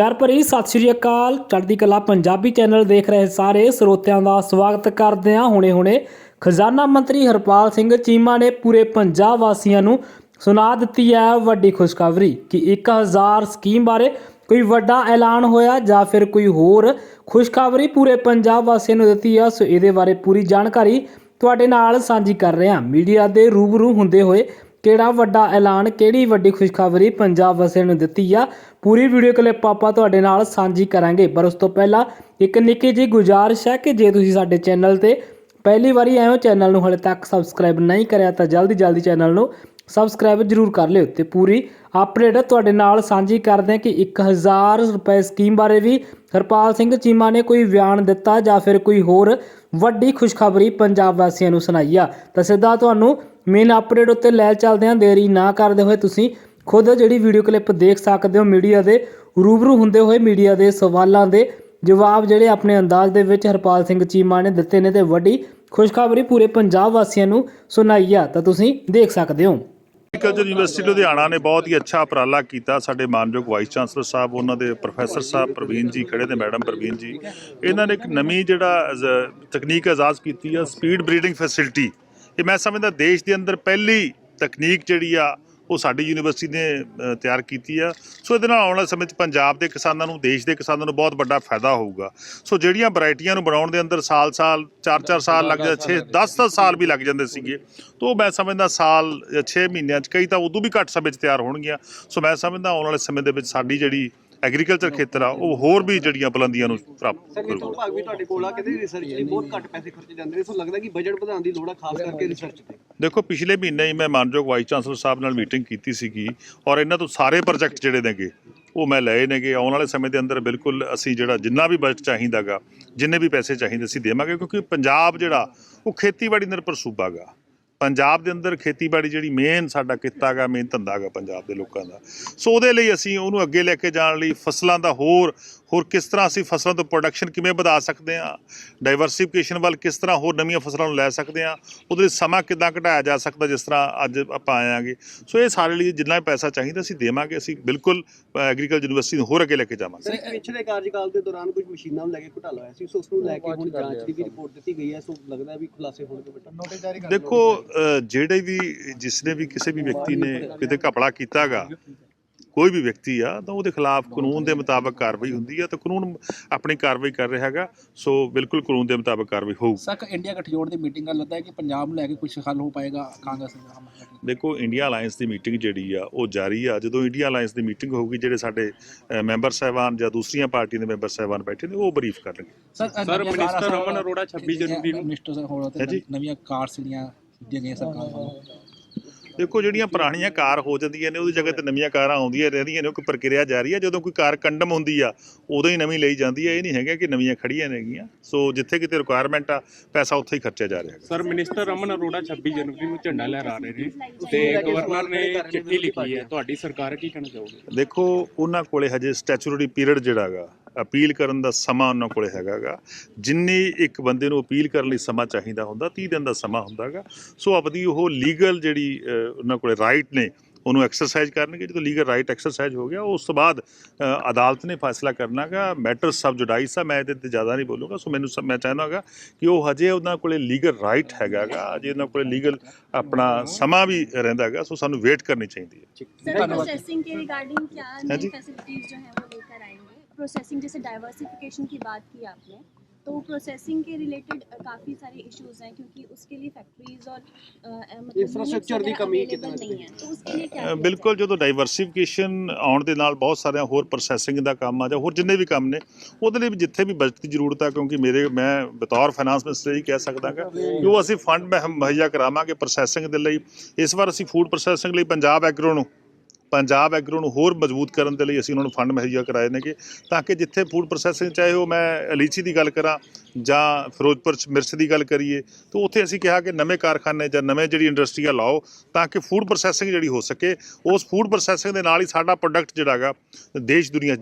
ਪਿਆਰ ਭਰੀ ਸਤਿ ਸ਼੍ਰੀ ਅਕਾਲ। ਚੜ੍ਹਦੀ ਕਲਾ ਪੰਜਾਬੀ ਚੈਨਲ ਦੇਖ ਰਹੇ ਸਾਰੇ ਸਰੋਤਿਆਂ ਦਾ ਸਵਾਗਤ ਕਰਦੇ ਹਾਂ। ਹੁਣੇ-ਹੁਣੇ ਖਜ਼ਾਨਾ ਮੰਤਰੀ ਹਰਪਾਲ ਸਿੰਘ ਚੀਮਾ ਨੇ ਪੂਰੇ ਪੰਜਾਬ ਵਾਸੀਆਂ ਨੂੰ ਸੁਣਾ ਦਿੱਤੀ ਹੈ ਵੱਡੀ ਖੁਸ਼ਖਬਰੀ ਕਿ 1000 ਸਕੀਮ ਬਾਰੇ ਕੋਈ ਵੱਡਾ ਐਲਾਨ ਹੋਇਆ ਜਾਂ ਫਿਰ ਕੋਈ ਹੋਰ ਖੁਸ਼ਖਬਰੀ ਪੂਰੇ ਪੰਜਾਬ ਵਾਸੀਆਂ ਨੂੰ ਦਿੱਤੀ ਹੈ। ਸੋ ਇਹਦੇ ਬਾਰੇ ਪੂਰੀ ਜਾਣਕਾਰੀ ਤੁਹਾਡੇ ਨਾਲ ਸਾਂਝੀ ਕਰ ਰਹੇ ਹਾਂ। ਮੀਡੀਆ ਦੇ ਰੂਬਰੂ ਹੁੰਦੇ ਹੋਏ ਕਿਹੜਾ ਵੱਡਾ ਐਲਾਨ, ਕਿਹੜੀ ਵੱਡੀ ਖੁਸ਼ਖਬਰੀ ਪੰਜਾਬ ਵਾਸੀਆਂ ਨੂੰ ਦਿੱਤੀ ਆ? ਪੂਰੀ ਵੀਡੀਓ ਕਲਿੱਪ ਆਪਾਂ ਤੁਹਾਡੇ ਨਾਲ ਸਾਂਝੀ ਕਰਾਂਗੇ। ਪਰ ਉਸ ਤੋਂ ਪਹਿਲਾਂ ਇੱਕ ਨਿੱਕੀ ਜਿਹੀ ਗੁਜ਼ਾਰਿਸ਼ ਹੈ ਕਿ ਜੇ ਤੁਸੀਂ ਸਾਡੇ ਚੈਨਲ ਤੇ ਪਹਿਲੀ ਵਾਰੀ ਆਏ ਹੋ, ਚੈਨਲ ਨੂੰ ਹਲੇ ਤੱਕ ਸਬਸਕ੍ਰਾਈਬ ਨਹੀਂ ਕਰਿਆ, ਤਾਂ ਜਲਦੀ ਜਲਦੀ ਚੈਨਲ ਨੂੰ ਸਬਸਕ੍ਰਾਈਬ ਜਰੂਰ ਕਰ ਲਿਓ ਤੇ ਪੂਰੀ ਅਪਡੇਟ ਤੁਹਾਡੇ ਨਾਲ ਸਾਂਝੀ ਕਰਦੇ ਹਾਂ ਕਿ 1000 ਰੁਪਏ ਸਕੀਮ ਬਾਰੇ ਵੀ ਹਰਪਾਲ ਸਿੰਘ ਚੀਮਾ ਨੇ ਕੋਈ ਬਿਆਨ ਦਿੱਤਾ ਜਾਂ ਫਿਰ ਕੋਈ ਹੋਰ ਵੱਡੀ ਖੁਸ਼ਖਬਰੀ ਪੰਜਾਬ ਵਾਸੀਆਂ ਨੂੰ ਸੁਣਾਈ ਆ। ਤਾਂ ਸਿੱਧਾ ਤੁਹਾਨੂੰ ਮੇਨ ਅਪਡੇਟ ਉੱਤੇ ਲੈ ਚੱਲਦੇ ਹਾਂ ਦੇਰੀ ਨਾ ਕਰਦੇ ਹੋਏ ਤੁਸੀਂ ਖੁਦ ਜਿਹੜੀ ਵੀਡੀਓ ਕਲਿੱਪ ਦੇਖ ਸਕਦੇ ਹੋ ਮੀਡੀਆ ਦੇ, ਰੂਬਰੂ ਹੁੰਦੇ ਹੋਏ ਮੀਡੀਆ ਦੇ ਸਵਾਲਾਂ ਦੇ ਜਵਾਬ ਜਿਹੜੇ ਆਪਣੇ ਅੰਦਾਜ਼ ਦੇ ਵਿੱਚ ਹਰਪਾਲ ਸਿੰਘ ਚੀਮਾ ਨੇ ਦਿੱਤੇ ਨੇ ਤੇ ਵੱਡੀ ਖੁਸ਼ਖਬਰੀ ਪੂਰੇ ਪੰਜਾਬ ਵਾਸੀਆਂ ਨੂੰ ਸੁਣਾਈ ਆ, ਤਾਂ ਤੁਸੀਂ ਦੇਖ ਸਕਦੇ ਹੋ। ਐਗਰੀਕਲਚਰ ਯੂਨੀਵਰਸਿਟੀ ਲੁਧਿਆਣਾ ਨੇ ਬਹੁਤ ਹੀ ਅੱਛਾ ਉਪਰਾਲਾ ਕੀਤਾ ਸਾਡੇ ਮਾਨਯੋਗ ਵਾਈਸ ਚਾਂਸਲਰ ਸਾਹਿਬ, ਉਹਨਾਂ ਦੇ ਪ੍ਰੋਫੈਸਰ ਸਾਹਿਬ ਪ੍ਰਵੀਨ ਜੀ, ਖੜੇ ਨੇ ਮੈਡਮ ਪ੍ਰਵੀਨ ਜੀ। ਇਹਨਾਂ ਨੇ ਇੱਕ ਨਵੀਂ ਜਿਹੜਾ ਤਕਨੀਕ ਆਜ਼ਾਦ ਕੀਤੀ ਆ ਸਪੀਡ ਬਰੀਡਿੰਗ ਫੈਸਿਲਿਟੀ ਇਹ ਮੈਂ ਸਮਝਦਾ ਦੇਸ਼ ਦੇ ਅੰਦਰ ਪਹਿਲੀ ਤਕਨੀਕ ਜਿਹੜੀ ਆ, ਉਹ ਸਾਡੀ ਯੂਨੀਵਰਸਿਟੀ ਨੇ ਤਿਆਰ ਕੀਤੀ ਆ। ਸੋ ਇਹਦੇ ਨਾਲ ਆਉਣ ਵਾਲੇ ਸਮੇਂ 'ਚ ਪੰਜਾਬ ਦੇ ਕਿਸਾਨਾਂ ਨੂੰ, ਦੇਸ਼ ਦੇ ਕਿਸਾਨਾਂ ਨੂੰ ਬਹੁਤ ਵੱਡਾ ਫਾਇਦਾ ਹੋਊਗਾ। ਸੋ ਜਿਹੜੀਆਂ ਵੈਰਾਈਟੀਆਂ ਨੂੰ ਬਣਾਉਣ ਦੇ ਅੰਦਰ ਸਾਲ-ਸਾਲ 4-4 ਸਾਲ ਲੱਗ ਜਾਂਦੇ 6 10-10 ਸਾਲ ਵੀ ਲੱਗ ਜਾਂਦੇ ਸੀਗੇ। ਤੋਂ ਮੈਂ ਸਮਝਦਾ ਸਾਲ ਜਾਂ 6 ਮਹੀਨਿਆਂ 'ਚ, ਕਈ ਤਾਂ ਉਦੋਂ ਵੀ ਘੱਟ ਸਮੇਂ 'ਚ ਤਿਆਰ ਹੋਣਗੀਆਂ। ਸੋ ਮੈਂ ਸਮਝਦਾ ਆਉਣ ਵਾਲੇ ਸਮੇਂ ਦੇ ਵਿੱਚ ਸਾਡੀ ਜਿਹੜੀ ਐਗਰੀਕਲਚਰ ਖੇਤਰ ਆ ਉਹ ਹੋਰ ਵੀ ਜਿਹੜੀਆਂ ਬੁਲੰਦੀਆਂ ਨੂੰ ਪ੍ਰਾਪਤ ਸਰ ਭਾਗ ਵੀ ਤੁਹਾਡੇ ਕੋਲ ਆ ਕਹਿੰਦੇ ਰਿਸਰਚ ਲਈ ਬਹੁਤ ਘੱਟ ਪੈਸੇ ਖਰਚੇ ਜਾਂਦੇ ਨੇ। ਸੋ ਲੱਗਦਾ ਕਿ ਬਜਟ ਵਧਾਉਣ ਦੀ ਲੋੜ ਆ ਖਾਸ ਕਰਕੇ ਰਿਸਰਚ ਤੇ? ਦੇਖੋ ਪਿਛਲੇ ਮਹੀਨੇ ਹੀ ਮੈਂ ਮਾਨਯੋਗ ਵਾਈਸ ਚਾਂਸਲਰ ਸਾਹਿਬ ਨਾਲ ਮੀਟਿੰਗ ਕੀਤੀ ਸੀਗੀ ਔਰ ਇਹਨਾਂ ਤੋਂ ਸਾਰੇ ਪ੍ਰੋਜੈਕਟ ਜਿਹੜੇ ਨੇਗੇ ਉਹ ਮੈਂ ਲਏ ਨੇਗੇ। ਆਉਣ ਵਾਲੇ ਸਮੇਂ ਦੇ ਅੰਦਰ ਬਿਲਕੁਲ ਅਸੀਂ ਜਿਹੜਾ ਜਿੰਨਾ ਵੀ ਬਜਟ ਚਾਹੀਦਾਗਾ ਜਿੰਨੇ ਵੀ ਪੈਸੇ ਚਾਹੀਦੇ ਅਸੀਂ ਦੇਵਾਂਗੇ ਕਿਉਂਕਿ ਪੰਜਾਬ ਜਿਹੜਾ ਉਹ ਖੇਤੀਬਾੜੀ ਨਿਰਭਰ ਸੂਬਾ ਗਾ। ਪੰਜਾਬ ਦੇ ਅੰਦਰ ਖੇਤੀਬਾੜੀ ਜਿਹੜੀ ਮੇਨ ਸਾਡਾ ਕਿੱਤਾ ਗਾ ਮੇਨ ਧੰਦਾ ਗਾ ਪੰਜਾਬ ਦੇ ਲੋਕਾਂ ਦਾ। ਸੋ ਉਹਦੇ ਲਈ ਅਸੀਂ ਉਹਨੂੰ ਅੱਗੇ ਲੈ ਕੇ ਜਾਣ ਲਈ ਫਸਲਾਂ ਦਾ ਹੋਰ ਹੋਰ ਕਿਸ ਤਰ੍ਹਾਂ ਅਸੀਂ ਫਸਲਾਂ ਤੋਂ ਪ੍ਰੋਡਕਸ਼ਨ ਕਿਵੇਂ ਵਧਾ ਸਕਦੇ ਹਾਂ? ਡਾਈਵਰਸਿਫਿਕੇਸ਼ਨ ਵੱਲ ਕਿਸ ਤਰ੍ਹਾਂ ਹੋਰ ਨਵੀਆਂ ਫਸਲਾਂ ਨੂੰ ਲੈ ਸਕਦੇ ਹਾਂ? ਉਹਦੇ ਲਈ ਸਮਾਂ ਕਿੱਦਾਂ ਘਟਾਇਆ ਜਾ ਸਕਦਾ ਜਿਸ ਤਰ੍ਹਾਂ ਅੱਜ ਆਪਾਂ ਆਏ ਆਂਗੇ ਸੋ ਇਹ ਸਾਰੇ ਲਈ ਜਿੰਨਾ ਵੀ ਪੈਸਾ ਚਾਹੀਦਾ ਅਸੀਂ ਦੇਵਾਂਗੇ ਅਸੀਂ ਬਿਲਕੁਲ ਐਗਰੀਕਲਚਰ ਯੂਨੀਵਰਸਿਟੀ ਨੂੰ ਹੋਰ ਅੱਗੇ ਲੈ ਕੇ ਜਾਵਾਂਗੇ। ਸਰ ਪਿਛਲੇ ਕਾਰਜਕਾਲ ਦੇ ਦੌਰਾਨ ਕੁਝ ਮਸ਼ੀਨਾਂ ਨੂੰ ਲੈ ਕੇ ਘੁਟਾਲਾ ਹੋਇਆ ਸੀ ਸੋ ਉਸ ਨੂੰ ਲੈ ਕੇ ਹੁਣ ਜਾਂਚ ਦੀ ਵੀ ਰਿਪੋਰਟ ਦਿੱਤੀ ਗਈ ਹੈ ਸੋ ਲੱਗਦਾ ਵੀ ਖੁਲਾਸੇ ਹੋਣਗੇ ਬੇਟਾ। ਨੋਟਿਸ ਜਾਰੀ ਦੇਖੋ ਅ, ਜਿਹੜੇ ਵੀ ਜਿਸ ਨੇ ਵੀ ਕਿਸੇ ਵੀ ਵਿਅਕਤੀ ਨੇ ਕਿਤੇ ਘਪਲਾ ਕੀਤਾਗਾ ਕੋਈ ਵੀ ਵਿਅਕਤੀ ਆ ਤਾਂ ਉਹਦੇ ਖਿਲਾਫ ਕਾਨੂੰਨ ਦੇ ਮੁਤਾਬਕ ਕਾਰਵਾਈ ਹੁੰਦੀ ਆ ਤਾਂ ਕਾਨੂੰਨ ਆਪਣੀ ਕਾਰਵਾਈ ਕਰ ਰਿਹਾ ਹੈਗਾ ਸੋ ਬਿਲਕੁਲ ਕਾਨੂੰਨ ਦੇ ਮੁਤਾਬਕ ਕਾਰਵਾਈ ਹੋਊ। ਸਕ ਇੰਡੀਆ ਗਠਜੋੜ ਦੀ ਮੀਟਿੰਗ ਦਾ ਲੱਗਦਾ ਹੈ ਕਿ ਪੰਜਾਬ ਨੂੰ ਲੈ ਕੇ ਕੁਝ ਹੱਲ ਹੋ ਪਾਏਗਾ ਕਾਂਗਰਸ ਦੇਖੋ ਇੰਡੀਆ ਅਲਾਈਅੰਸ ਦੀ ਮੀਟਿੰਗ ਜਿਹੜੀ ਆ ਉਹ ਜਾਰੀ ਆ। ਜਦੋਂ ਇੰਡੀਆ ਅਲਾਈਅੰਸ ਦੀ ਮੀਟਿੰਗ ਹੋਊਗੀ ਜਿਹੜੇ ਸਾਡੇ ਮੈਂਬਰ ਸਾਹਿਬਾਨ ਜਾਂ ਦੂਸਰੀਆਂ ਪਾਰਟੀਆਂ ਦੇ ਮੈਂਬਰ ਸਾਹਿਬਾਨ ਬੈਠੇ ਨੇ ਉਹ ਬਰੀਫ ਕਰਨਗੇ। ਸਰ ਮਿਨਿਸਟਰ ਰਮਨ ਅਰੋੜਾ 26 ਜਨਵਰੀ ਨੂੰ। ਮਿਨਿਸਟਰ ਸਰ ਹੋਰ ਹੈ ਤੇ। ਨਵੀਆਂ ਕਾਰਸ ਜਿਹੜੀਆਂ ਦਿੱਤੀਆਂ ਗਈਆਂ ਸਰਕਾਰ ਵੱਲੋਂ। ਦੇਖੋ ਜਿਹੜੀਆਂ ਪੁਰਾਣੀਆਂ ਕਾਰ ਹੋ ਜਾਂਦੀਆਂ ਨੇ ਉਹਦੀ ਜਗ੍ਹਾ ਤੇ ਨਵੀਆਂ ਕਾਰਾਂ ਆਉਂਦੀਆਂ ਰਹਿੰਦੀਆਂ ਨੇ ਉਹ ਕੋਈ ਪ੍ਰਕਿਰਿਆ ਜਾਰੀ ਹੈ। ਜਦੋਂ ਕੋਈ ਕਾਰ ਕੰਡਮ ਹੁੰਦੀ ਆ ਉਦੋਂ ਹੀ ਨਵੀਂ ਲਈ ਜਾਂਦੀ ਹੈ। ਇਹ ਨਹੀਂ ਹੈਗਾ ਕਿ ਨਵੀਆਂ ਖੜੀਆਂ ਨੇਗੀਆਂ ਸੋ ਜਿੱਥੇ ਕਿਤੇ ਰਿਕੁਆਇਰਮੈਂਟ ਆ ਪੈਸਾ ਉੱਥੇ ਹੀ ਖਰਚਿਆ ਜਾ ਰਿਹਾ ਹੈ ਸਰ ਮਿਨਿਸਟਰ ਰਮਨ ਅਰੋੜਾ 26 ਜਨਵਰੀ ਨੂੰ ਝੰਡਾ ਲਹਿਰਾ ਰਹੇ ਨੇ ਤੇ ਗਵਰਨਰ ਨੇ ਚਿੱਠੀ ਲਿਖੀ ਹੈ। ਤੁਹਾਡੀ ਸਰਕਾਰ ਕੀ ਕਹਿਣਾ ਚਾਹੋਗੇ? ਦੇਖੋ ਉਹਨਾਂ ਕੋਲੇ ਹਜੇ ਸਟੈਚੂਟਰੀ ਪੀਰੀਅਡ ਜਿਹੜਾਗਾ ਅਪੀਲ ਕਰਨ ਦਾ ਸਮਾਂ ਉਹਨਾਂ ਕੋਲੇ ਹੈਗਾਗਾ। ਜਿੰਨੀ ਇੱਕ ਬੰਦੇ ਨੂੰ ਅਪੀਲ ਕਰਨ ਲਈ ਸਮਾਂ ਚਾਹੀਦਾ ਹੁੰਦਾ 30 ਦਿਨ ਦਾ ਸਮਾਂ ਹੁੰਦਾਗਾ। ਸੋ ਆਪਦੀ ਉਹ ਲੀਗਲ ਜਿਹੜੀ ਉਹਨਾਂ ਕੋਲੇ ਰਾਈਟ ਨੇ ਉਹਨੂੰ ਐਕਸਰਸਾਈਜ਼ ਕਰਨਗੇ। ਜਦੋਂ ਲੀਗਲ ਰਾਈਟ ਐਕਸਰਸਾਈਜ਼ ਹੋ ਗਿਆ ਉਸ ਤੋਂ ਬਾਅਦ ਅਦਾਲਤ ਨੇ ਫੈਸਲਾ ਕਰਨਾਗਾ। ਮੈਟਰ ਸਬ ਜੁਡਾਈਸ ਆ ਮੈਂ ਇਹਦੇ ਤੇ ਜ਼ਿਆਦਾ ਨਹੀਂ ਬੋਲੂਗਾ। ਸੋ ਮੈਨੂੰ ਮੈਂ ਚਾਹਨਾਗਾ ਕਿ ਉਹ ਹਜੇ ਉਹਨਾਂ ਕੋਲੇ ਲੀਗਲ ਰਾਈਟ ਹੈਗਾਗਾ। ਅਜੇ ਉਹਨਾਂ ਕੋਲੇ ਲੀਗਲ ਆਪਣਾ ਸਮਾਂ ਵੀ ਰਹਿੰਦਾਗਾ। ਸੋ ਸਾਨੂੰ ਵੇਟ ਕਰਨੀ ਚਾਹੀਦੀ ਹੈ। ਸਰ ਪ੍ਰੋਸੈਸਿੰਗ ਕੇ ਰਿਗਾਰਡਿੰਗ ਕੀ ਫੈਸਿਲਿਟੀਜ਼ ਜੋ ਹੈ प्रोसेसिंग जैसे डाइवर्सिफिकेशन की बात की आपने तो प्रोसेसिंग के रिलेटेड काफ़ी सारे इश्यूज हैं क्योंकि उसके लिए फैक्ट्रीज और अ, अ, मतलब Infrastructure units ਦੀ ਕਮੀ वगैरह ਕਿਤੇ ਨਾ available नहीं है तो उसके लिए क्या ਅ, किया ਬਿਲਕੁਲ जाए? ਜਦੋਂ ਡਾਈਵਰਸਿਫਿਕੇਸ਼ਨ ਆਉਣ ਦੇ ਨਾਲ ਬਹੁਤ ਸਾਰਿਆਂ ਹੋਰ ਪ੍ਰੋਸੈਸਿੰਗ ਦਾ ਕੰਮ ਆ ਜਾਂ ਹੋਰ ਜਿੰਨੇ ਵੀ ਕੰਮ ਨੇ ਉਹਦੇ ਲਈ ਵੀ ਜਿੱਥੇ ਵੀ ਬਜਟ ਦੀ ਜ਼ਰੂਰਤ ਆ ਕਿਉਂਕਿ ਮੇਰੇ ਮੈਂ ਬਤੌਰ ਫਾਈਨਾਂਸ ਮਿਨਿਸਟਰ ਹੀ ਕਹਿ ਸਕਦਾਗਾ ਕਿ ਉਹ ਅਸੀਂ ਫੰਡ ਮੁਹੱਈਆ ਕਰਾਵਾਂਗੇ ਪ੍ਰੋਸੈਸਿੰਗ ਦੇ ਲਈ ਇਸ ਵਾਰ ਅਸੀਂ ਫੂਡ ਪ੍ਰੋਸੈਸਿੰਗ ਲਈ ਪੰਜਾਬ ਐਗਰੋ ਨੂੰ ਪੰਜਾਬ ਐਗਰੋ ਨੂੰ ਹੋਰ ਮਜ਼ਬੂਤ ਕਰਨ ਦੇ ਲਈ ਅਸੀਂ ਉਹਨਾਂ ਨੂੰ ਫੰਡ ਮੁਹੱਈਆ ਕਰਾਏ ਨੇਗੇ, ਤਾਂ ਕਿ ਜਿੱਥੇ ਫੂਡ ਪ੍ਰੋਸੈਸਿੰਗ ਚਾਹੇ ਉਹ ਮੈਂ ਅਲੀਚੀ ਦੀ ਗੱਲ ਕਰਾਂ ਜਾਂ ਫਿਰੋਜ਼ਪੁਰ ਚ ਮਿਰਚ ਦੀ ਗੱਲ ਕਰੀਏ, ਤਾਂ ਉੱਥੇ ਅਸੀਂ ਕਿਹਾ ਕਿ ਨਵੇਂ ਕਾਰਖਾਨੇ ਜਾਂ ਨਵੇਂ ਜਿਹੜੀ ਇੰਡਸਟਰੀਆਂ ਲਾਓ ਤਾਂ ਕਿ ਫੂਡ ਪ੍ਰੋਸੈਸਿੰਗ ਜਿਹੜੀ ਹੋ ਸਕੇ, ਉਸ ਫੂਡ ਪ੍ਰੋਸੈਸਿੰਗ ਦੇ ਨਾਲ ਹੀ ਸਾਡਾ ਪ੍ਰੋਡਕਟ ਜਿਹੜਾ ਹੈਗਾ, ਦੇਸ਼ ਦੁਨੀਆ 'ਚ